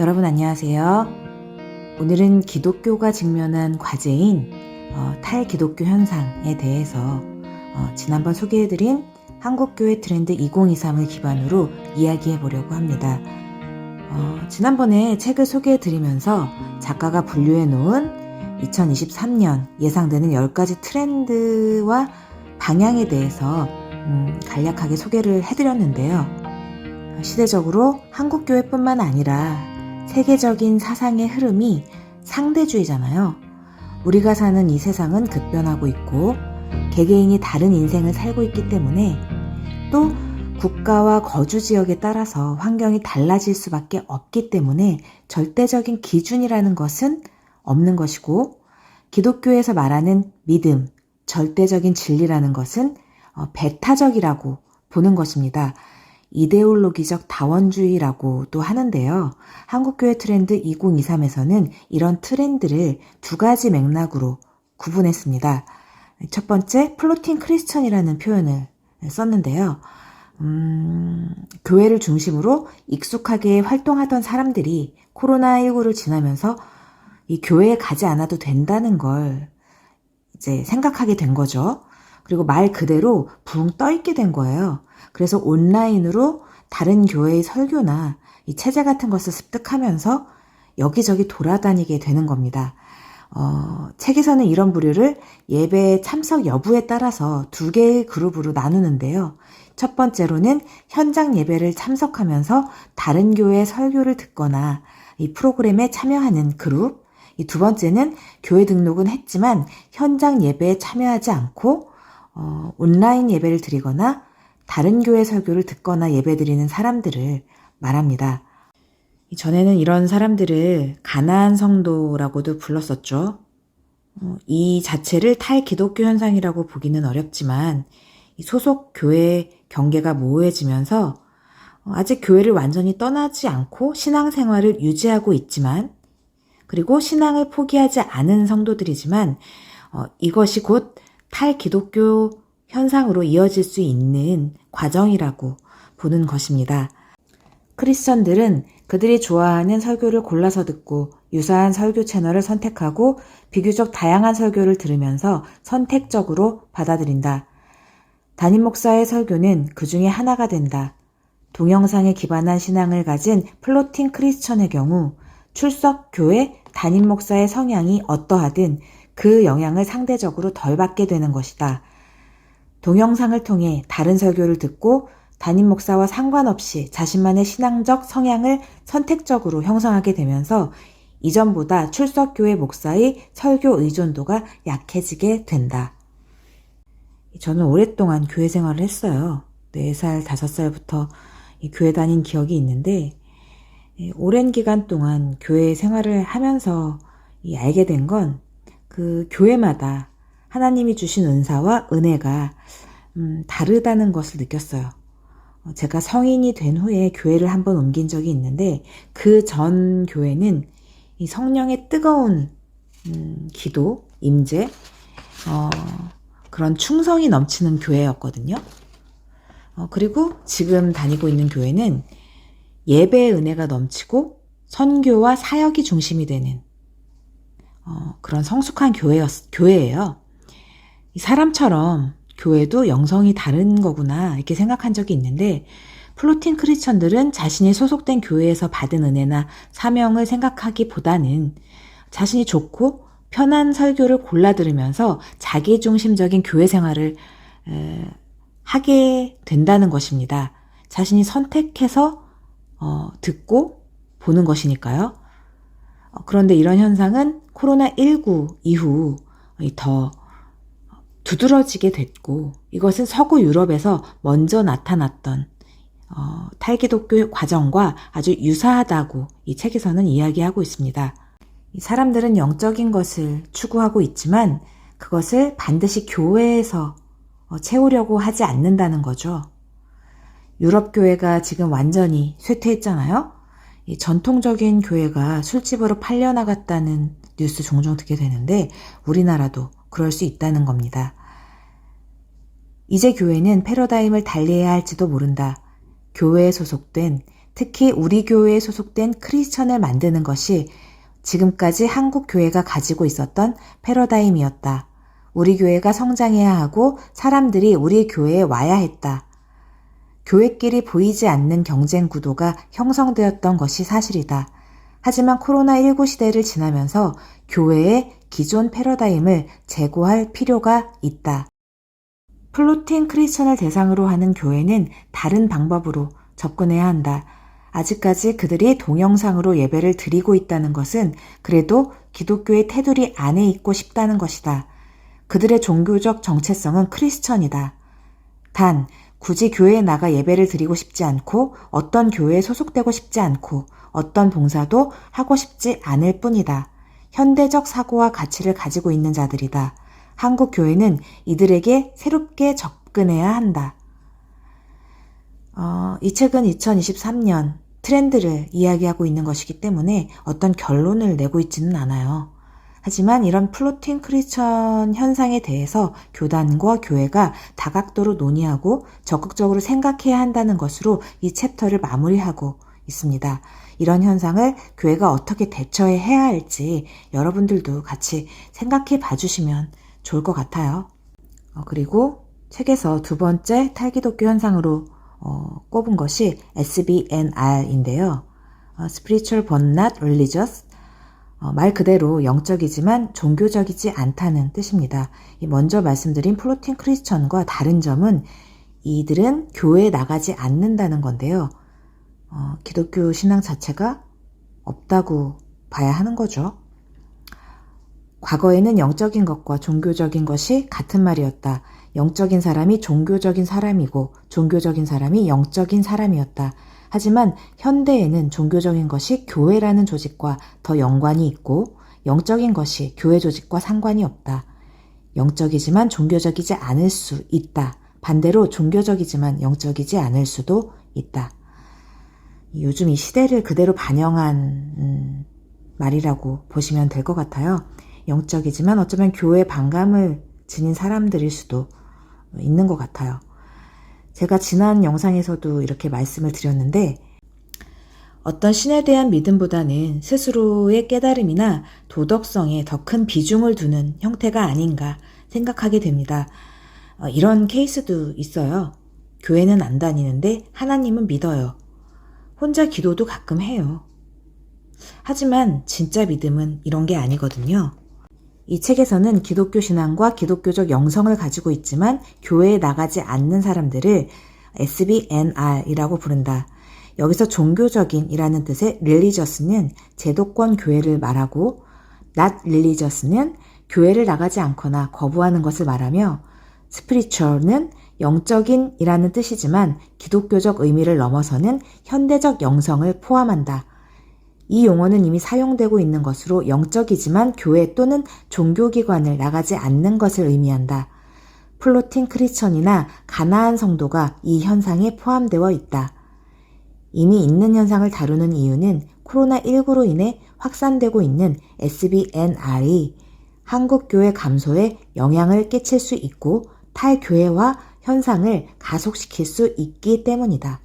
여러분 안녕하세요. 오늘은 기독교가 직면한 과제인 어, 탈기독교 현상에 대해서 어, 지난번 소개해드린 한국교회 트렌드 2023을 기반으로 이야기해 보려고 합니다. 어, 지난번에 책을 소개해드리면서 작가가 분류해 놓은 2023년 예상되는 10가지 트렌드와 방향에 대해서 음, 간략하게 소개를 해드렸는데요. 시대적으로 한국교회뿐만 아니라 세계적인 사상의 흐름이 상대주의잖아요. 우리가 사는 이 세상은 급변하고 있고 개개인이 다른 인생을 살고 있기 때문에 또 국가와 거주 지역에 따라서 환경이 달라질 수밖에 없기 때문에 절대적인 기준이라는 것은 없는 것이고 기독교에서 말하는 믿음, 절대적인 진리라는 것은 어, 배타적이라고 보는 것입니다. 이데올로기적 다원주의라고도 하는데요. 한국교회 트렌드 2023에서는 이런 트렌드를 두 가지 맥락으로 구분했습니다. 첫 번째, 플로팅 크리스천이라는 표현을 썼는데요. 음, 교회를 중심으로 익숙하게 활동하던 사람들이 코로나19를 지나면서 이 교회에 가지 않아도 된다는 걸 이제 생각하게 된 거죠. 그리고 말 그대로 붕 떠있게 된 거예요. 그래서 온라인으로 다른 교회의 설교나 이 체제 같은 것을 습득하면서 여기저기 돌아다니게 되는 겁니다. 어, 책에서는 이런 부류를 예배 참석 여부에 따라서 두 개의 그룹으로 나누는데요. 첫 번째로는 현장 예배를 참석하면서 다른 교회의 설교를 듣거나 이 프로그램에 참여하는 그룹. 이 두 번째는 교회 등록은 했지만 현장 예배에 참여하지 않고 어, 온라인 예배를 드리거나 다른 교회 설교를 듣거나 예배 드리는 사람들을 말합니다. 전에는 이런 사람들을 가나안 성도라고도 불렀었죠. 어, 이 자체를 탈기독교 현상이라고 보기는 어렵지만 소속 교회 경계가 모호해지면서 어, 아직 교회를 완전히 떠나지 않고 신앙생활을 유지하고 있지만 그리고 신앙을 포기하지 않은 성도들이지만 어, 이것이 곧 탈기독교 현상으로 이어질 수 있는 과정이라고 보는 것입니다. 크리스천들은 그들이 좋아하는 설교를 골라서 듣고 유사한 설교 채널을 선택하고 비교적 다양한 설교를 들으면서 선택적으로 받아들인다. 담임 목사의 설교는 그 중에 하나가 된다. 동영상에 기반한 신앙을 가진 플로팅 크리스천의 경우 출석 교회 담임 목사의 성향이 어떠하든 그 영향을 상대적으로 덜 받게 되는 것이다. 동영상을 통해 다른 설교를 듣고 담임 목사와 상관없이 자신만의 신앙적 성향을 선택적으로 형성하게 되면서 이전보다 출석교회 목사의 설교 의존도가 약해지게 된다. 저는 오랫동안 교회 생활을 했어요. 4살, 5살부터 교회 다닌 기억이 있는데, 오랜 기간 동안 교회 생활을 하면서 알게 된 건 그 교회마다 하나님이 주신 은사와 은혜가 음, 다르다는 것을 느꼈어요. 어, 제가 성인이 된 후에 교회를 한번 옮긴 적이 있는데 그 전 교회는 이 성령의 뜨거운 음, 기도, 임재, 어, 그런 충성이 넘치는 교회였거든요. 어, 그리고 지금 다니고 있는 교회는 예배의 은혜가 넘치고 선교와 사역이 중심이 되는 어, 그런 성숙한 교회였, 교회예요. 사람처럼 교회도 영성이 다른 거구나 이렇게 생각한 적이 있는데 플로틴 크리스천들은 자신이 소속된 교회에서 받은 은혜나 사명을 생각하기보다는 자신이 좋고 편한 설교를 골라 들으면서 자기 중심적인 교회 생활을 에, 하게 된다는 것입니다. 자신이 선택해서 어, 듣고 보는 것이니까요. 어, 그런데 이런 현상은 코로나19 이후 더 두드러지게 됐고 이것은 서구 유럽에서 먼저 나타났던 어, 탈기독교 과정과 아주 유사하다고 이 책에서는 이야기하고 있습니다. 사람들은 영적인 것을 추구하고 있지만 그것을 반드시 교회에서 어, 채우려고 하지 않는다는 거죠. 유럽 교회가 지금 완전히 쇠퇴했잖아요. 전통적인 교회가 술집으로 팔려나갔다는 뉴스 종종 듣게 되는데 우리나라도 그럴 수 있다는 겁니다. 이제 교회는 패러다임을 달리해야 할지도 모른다. 교회에 소속된 특히 우리 교회에 소속된 크리스천을 만드는 것이 지금까지 한국 교회가 가지고 있었던 패러다임이었다. 우리 교회가 성장해야 하고 사람들이 우리 교회에 와야 했다. 교회끼리 보이지 않는 경쟁 구도가 형성되었던 것이 사실이다. 하지만 코로나19 시대를 지나면서 교회의 기존 패러다임을 재고할 필요가 있다. 플로팅 크리스천을 대상으로 하는 교회는 다른 방법으로 접근해야 한다. 아직까지 그들이 동영상으로 예배를 드리고 있다는 것은 그래도 기독교의 테두리 안에 있고 싶다는 것이다. 그들의 종교적 정체성은 크리스천이다. 단, 굳이 교회에 나가 예배를 드리고 싶지 않고 어떤 교회에 소속되고 싶지 않고 어떤 봉사도 하고 싶지 않을 뿐이다. 현대적 사고와 가치를 가지고 있는 자들이다. 한국 교회는 이들에게 새롭게 접근해야 한다. 어, 이 책은 2023년 트렌드를 이야기하고 있는 것이기 때문에 어떤 결론을 내고 있지는 않아요. 하지만 이런 플로팅 크리스천 현상에 대해서 교단과 교회가 다각도로 논의하고 적극적으로 생각해야 한다는 것으로 이 챕터를 마무리하고 있습니다. 이런 현상을 교회가 어떻게 대처해야 할지 여러분들도 같이 생각해 봐주시면 좋을 것 같아요. 어, 그리고 책에서 두 번째 탈기독교 현상으로 어, 꼽은 것이 SBNR인데요. 어, Spiritual but not religious. 어, 말 그대로 영적이지만 종교적이지 않다는 뜻입니다. 이 먼저 말씀드린 플로팅 크리스천과 다른 점은 이들은 교회에 나가지 않는다는 건데요. 어, 기독교 신앙 자체가 없다고 봐야 하는 거죠. 과거에는 영적인 것과 종교적인 것이 같은 말이었다. 영적인 사람이 종교적인 사람이고 종교적인 사람이 영적인 사람이었다. 하지만 현대에는 종교적인 것이 교회라는 조직과 더 연관이 있고 영적인 것이 교회 조직과 상관이 없다. 영적이지만 종교적이지 않을 수 있다. 반대로 종교적이지만 영적이지 않을 수도 있다. 요즘 이 시대를 그대로 반영한 음, 말이라고 보시면 될 것 같아요. 영적이지만 어쩌면 교회 반감을 지닌 사람들일 수도 있는 것 같아요. 제가 지난 영상에서도 이렇게 말씀을 드렸는데 어떤 신에 대한 믿음보다는 스스로의 깨달음이나 도덕성에 더 큰 비중을 두는 형태가 아닌가 생각하게 됩니다. 어, 이런 케이스도 있어요. 교회는 안 다니는데 하나님은 믿어요. 혼자 기도도 가끔 해요. 하지만 진짜 믿음은 이런 게 아니거든요. 이 책에서는 기독교 신앙과 기독교적 영성을 가지고 있지만 교회에 나가지 않는 사람들을 SBNR이라고 부른다. 여기서 종교적인이라는 뜻의 religious는 제도권 교회를 말하고 not religious는 교회를 나가지 않거나 거부하는 것을 말하며 spiritual는 영적인이라는 뜻이지만 기독교적 의미를 넘어서는 현대적 영성을 포함한다. 이 용어는 이미 사용되고 있는 것으로 영적이지만 교회 또는 종교기관을 나가지 않는 것을 의미한다. 플로팅 크리스천이나 가나안 성도가 이 현상에 포함되어 있다. 이미 있는 현상을 다루는 이유는 코로나19로 인해 확산되고 있는 SBNR이 한국교회 감소에 영향을 끼칠 수 있고 탈교회와 현상을 가속시킬 수 있기 때문이다.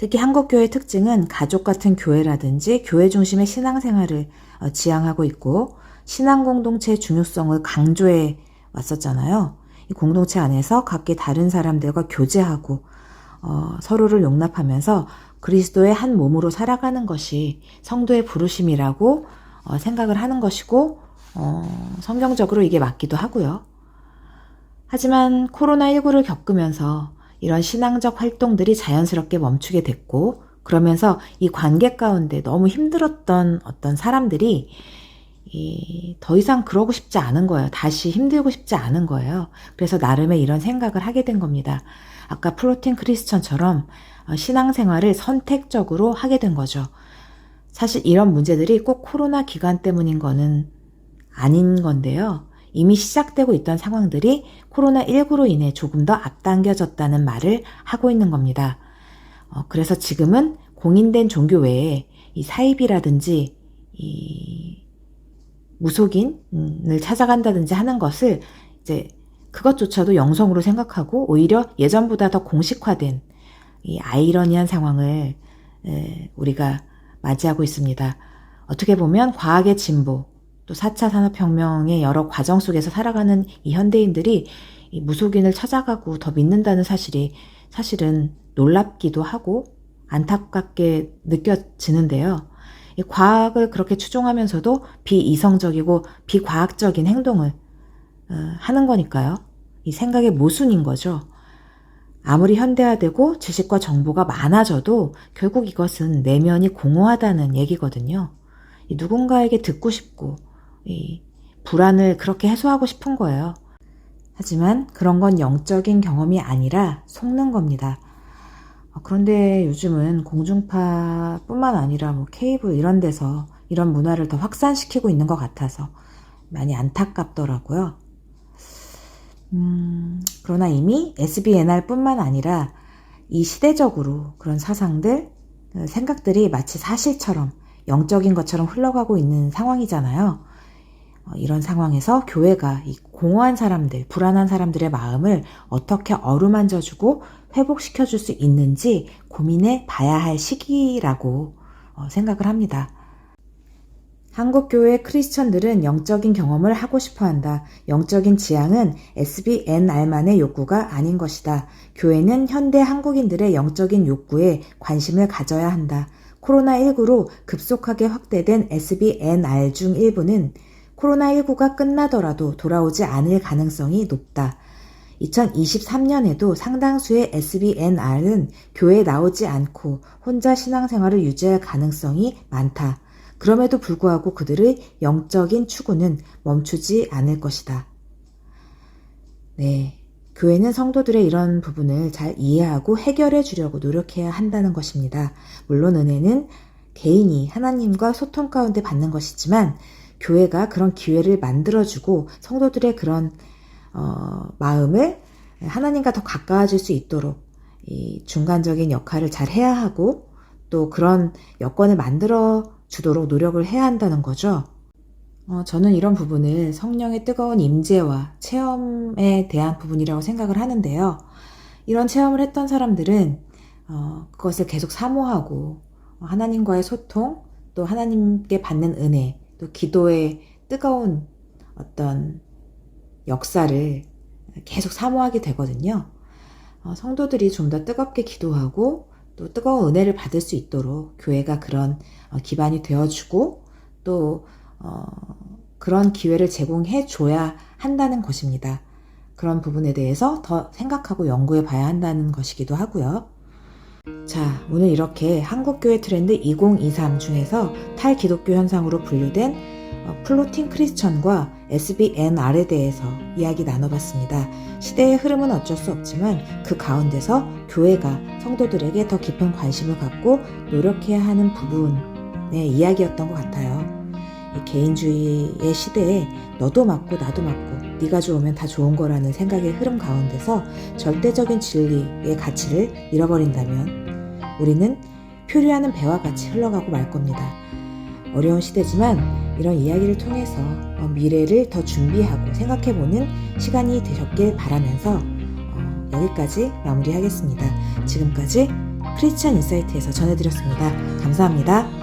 특히 한국교회의 특징은 가족 같은 교회라든지 교회 중심의 신앙생활을 어, 지향하고 있고 신앙 공동체의 중요성을 강조해 왔었잖아요. 이 공동체 안에서 각기 다른 사람들과 교제하고 어, 서로를 용납하면서 그리스도의 한 몸으로 살아가는 것이 성도의 부르심이라고 어, 생각을 하는 것이고 어, 성경적으로 이게 맞기도 하고요. 하지만 코로나19를 겪으면서 이런 신앙적 활동들이 자연스럽게 멈추게 됐고, 그러면서 이 관계 가운데 너무 힘들었던 어떤 사람들이 이, 더 이상 그러고 싶지 않은 거예요. 다시 힘들고 싶지 않은 거예요. 그래서 나름의 이런 생각을 하게 된 겁니다. 아까 플로팅 크리스천처럼 어, 신앙생활을 선택적으로 하게 된 거죠. 사실 이런 문제들이 꼭 코로나 기간 때문인 거는 아닌 건데요. 이미 시작되고 있던 상황들이 코로나19로 인해 조금 더 앞당겨졌다는 말을 하고 있는 겁니다. 어, 그래서 지금은 공인된 종교 외에 이 사입이라든지 이 무속인을 찾아간다든지 하는 것을 이제 그것조차도 영성으로 생각하고 오히려 예전보다 더 공식화된 이 아이러니한 상황을 에, 우리가 맞이하고 있습니다. 어떻게 보면 과학의 진보, 또 4차 산업혁명의 여러 과정 속에서 살아가는 이 현대인들이 이 무속인을 찾아가고 더 믿는다는 사실이 사실은 놀랍기도 하고 안타깝게 느껴지는데요. 이 과학을 그렇게 추종하면서도 비이성적이고 비과학적인 행동을 어, 하는 거니까요. 이 생각의 모순인 거죠. 아무리 현대화되고 지식과 정보가 많아져도 결국 이것은 내면이 공허하다는 얘기거든요. 이 누군가에게 듣고 싶고 이 불안을 그렇게 해소하고 싶은 거예요. 하지만 그런 건 영적인 경험이 아니라 속는 겁니다. 어, 그런데 요즘은 공중파뿐만 아니라 뭐 케이블 이런 데서 이런 문화를 더 확산시키고 있는 것 같아서 많이 안타깝더라고요. 음, 그러나 이미 SBNR뿐만 아니라 이 시대적으로 그런 사상들, 어, 생각들이 마치 사실처럼 영적인 것처럼 흘러가고 있는 상황이잖아요. 어, 이런 상황에서 교회가 이 공허한 사람들, 불안한 사람들의 마음을 어떻게 어루만져주고 회복시켜줄 수 있는지 고민해 봐야 할 시기라고 어, 생각을 합니다. 한국교회 크리스천들은 영적인 경험을 하고 싶어 한다. 영적인 지향은 SBNR만의 욕구가 아닌 것이다. 교회는 현대 한국인들의 영적인 욕구에 관심을 가져야 한다. 코로나19로 급속하게 확대된 SBNR 중 일부는 코로나19가 끝나더라도 돌아오지 않을 가능성이 높다. 2023년에도 상당수의 SBNR은 교회에 나오지 않고 혼자 신앙생활을 유지할 가능성이 많다. 그럼에도 불구하고 그들의 영적인 추구는 멈추지 않을 것이다. 네. 교회는 성도들의 이런 부분을 잘 이해하고 해결해 주려고 노력해야 한다는 것입니다. 물론 은혜는 개인이 하나님과 소통 가운데 받는 것이지만 교회가 그런 기회를 만들어주고 성도들의 그런 어, 마음을 하나님과 더 가까워질 수 있도록 이 중간적인 역할을 잘 해야 하고 또 그런 여건을 만들어 주도록 노력을 해야 한다는 거죠. 어, 저는 이런 부분을 성령의 뜨거운 임재와 체험에 대한 부분이라고 생각을 하는데요. 이런 체험을 했던 사람들은 어, 그것을 계속 사모하고 하나님과의 소통, 또 하나님께 받는 은혜, 또 기도의 뜨거운 어떤 역사를 계속 사모하게 되거든요. 어, 성도들이 좀 더 뜨겁게 기도하고 또 뜨거운 은혜를 받을 수 있도록 교회가 그런 어, 기반이 되어주고 또 어, 그런 기회를 제공해 줘야 한다는 것입니다. 그런 부분에 대해서 더 생각하고 연구해 봐야 한다는 것이기도 하고요. 자, 오늘 이렇게 한국교회 트렌드 2023 중에서 탈기독교 현상으로 분류된 어, 플로팅 크리스천과 SBNR에 대해서 이야기 나눠봤습니다. 시대의 흐름은 어쩔 수 없지만 그 가운데서 교회가 성도들에게 더 깊은 관심을 갖고 노력해야 하는 부분의 이야기였던 것 같아요. 이 개인주의의 시대에 너도 맞고 나도 맞고 네가 좋으면 다 좋은 거라는 생각의 흐름 가운데서 절대적인 진리의 가치를 잃어버린다면 우리는 표류하는 배와 같이 흘러가고 말 겁니다. 어려운 시대지만 이런 이야기를 통해서 어, 미래를 더 준비하고 생각해보는 시간이 되셨길 바라면서 어, 여기까지 마무리하겠습니다. 지금까지 크리스찬 인사이트에서 전해드렸습니다. 감사합니다.